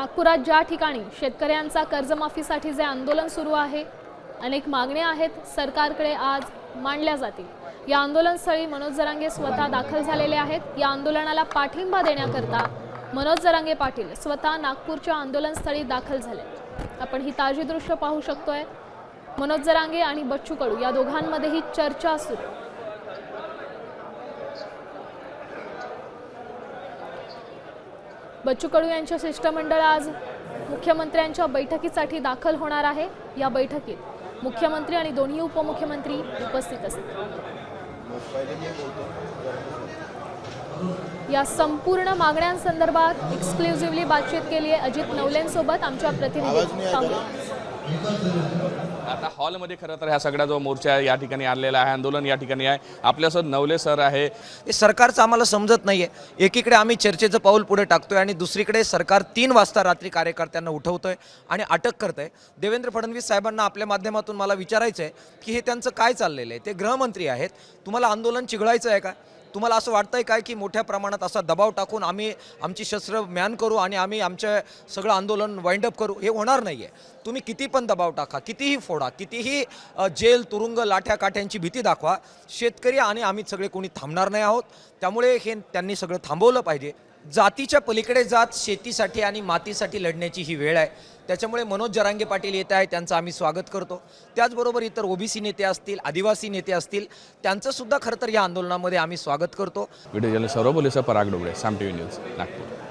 नागपुरात ज्या ठिकाणी शेतकऱ्यांचा कर्जमाफीसाठी जे आंदोलन सुरू आहे अनेक मागण्या आहेत सरकारकडे आज मांडल्या जातील. या आंदोलनस्थळी मनोज जरांगे स्वतः दाखल झालेले आहेत. या आंदोलनाला पाठिंबा देण्याकरता मनोज जरांगे पाटील स्वतः नागपूरच्या आंदोलनस्थळी दाखल झाले. आपण ही ताजी दृश्य पाहू शकतोय. मनोज जरांगे आणि बच्चू कडू या दोघांमध्येही चर्चा सुरू. बच्चू कडू यांचे शिष्टमंडळ आज मुख्यमंत्र्यांच्या बैठकीसाठी दाखल होणार आहे. या बैठकीत मुख्यमंत्री आणि दोन्ही उपमुख्यमंत्री उपस्थित असतील. या संपूर्ण मागण्यांसंदर्भात एक्सक्लुझिव्हली बातचीत केली आहे अजित नवलेंसोबत आमच्या प्रतिनिधी आता हॉलमध्ये खरं तर ह्या सगळा जो मोर्चा या ठिकाणी आणलेला आहे आंदोलन या ठिकाणी आहे. आपल्यासोबत नवले सर आहे. हे सरकारचं आम्हाला समजत नाही आहे एकीकडे आम्ही चर्चेचं पाऊल पुढे टाकतोय आणि दुसरीकडे सरकार तीन वाजता रात्री कार्यकर्त्यांना उठवतोय आणि अटक करतंय. देवेंद्र फडणवीस साहेबांना आपल्या माध्यमातून मला विचारायचं आहे की हे त्यांचं काय चाललेलं आहे? ते गृहमंत्री आहेत. तुम्हाला आंदोलन चिघळायचं आहे का? तुम्हाला असं वाटतंय काय की मोठ्या प्रमाणात असा दबाव टाकून आम्ही आमची शस्त्र म्यान करू आणि आम्ही आमचं सगळं आंदोलन वाइंड अप करू? हे होणार नाही आहे तुम्ही किती पण दबाव टाका कितीही फोडा कितीही जेल तुरुंग लाठ्या काठ्यांची भीती दाखवा. शेतकरी आणि आम्ही सगळे कोणी थांबणार नाही आहोत. त्यामुळे हे त्यांनी सगळं थांबवलं पाहिजे. जातीच्या पलीकडे जात शेतीसाठी आणि मातीसाठी लढण्याची ही वेळ आहे. त्याच्यामुळे मनोज जरांगे पाटील येत आहे त्यांचं आम्ही स्वागत करतो. त्याचबरोबर इतर ओबीसी नेते असतील आदिवासी नेते असतील त्यांचं सुद्धा खरं तर या आंदोलनामध्ये आम्ही स्वागत करतो. व्हिडिओ जर्नलिस्ट सौरभ बोलेसह पराग डोबळे साम न्यूज नागपूर.